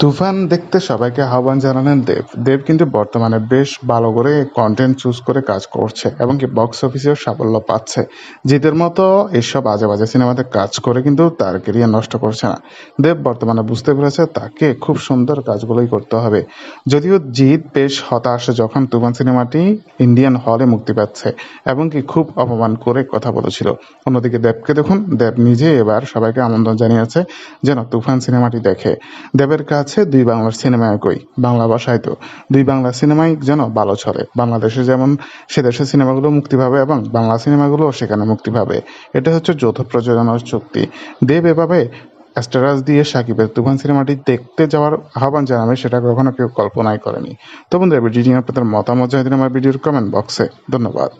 তুফান দেখতে সবাইকে আহ্বান জানালেন দেব। দেব কিন্তু বর্তমানে বেশ ভালো করে কন্টেন্ট চুজ করে কাজ করছে এবং কি বক্স অফিসেও সাফল্য পাচ্ছে। জিতের মতো এইসব আজে বাজে সিনেমাতে কাজ করে কিন্তু তার কেরিয়ার নষ্ট করছে না। দেব বর্তমানে বুঝতে পেরেছে তাকে খুব সুন্দর কাজগুলোই করতে হবে। যদিও জিৎ বেশ হতাশ যখন তুফান সিনেমাটি ইন্ডিয়ান হলে মুক্তি পাচ্ছে এবং কি খুব অপমান করে কথা বলেছিল। অন্যদিকে দেবকে দেখুন, দেব নিজে এবার সবাইকে আমন্ত্রণ জানিয়েছে যেন তুফান সিনেমাটি দেখে। দেবের কাছে দুই বাংলার সিনেমা একই, বাংলা ভাষায় তো। দুই বাংলা সিনেমাই যেন ভালো চলে। বাংলাদেশে যেমন সে দেশের সিনেমাগুলো মুক্তি পাবে এবং বাংলা সিনেমাগুলো সেখানে মুক্তি পাবে। এটা হচ্ছে যৌথ প্রযোজনার চুক্তি। দেব এভাবে স্ট্যাটাস দিয়ে সাকিবের তুফান সিনেমাটি দেখতে যাওয়ার আহ্বান জানাবে সেটা কখনো কেউ কল্পনাই করেনি। তো বন্ধুরা ভিডিওটি আপনাদের মতামত জানিয়ে দিন আমার ভিডিওর কমেন্ট বক্সে ধন্যবাদ।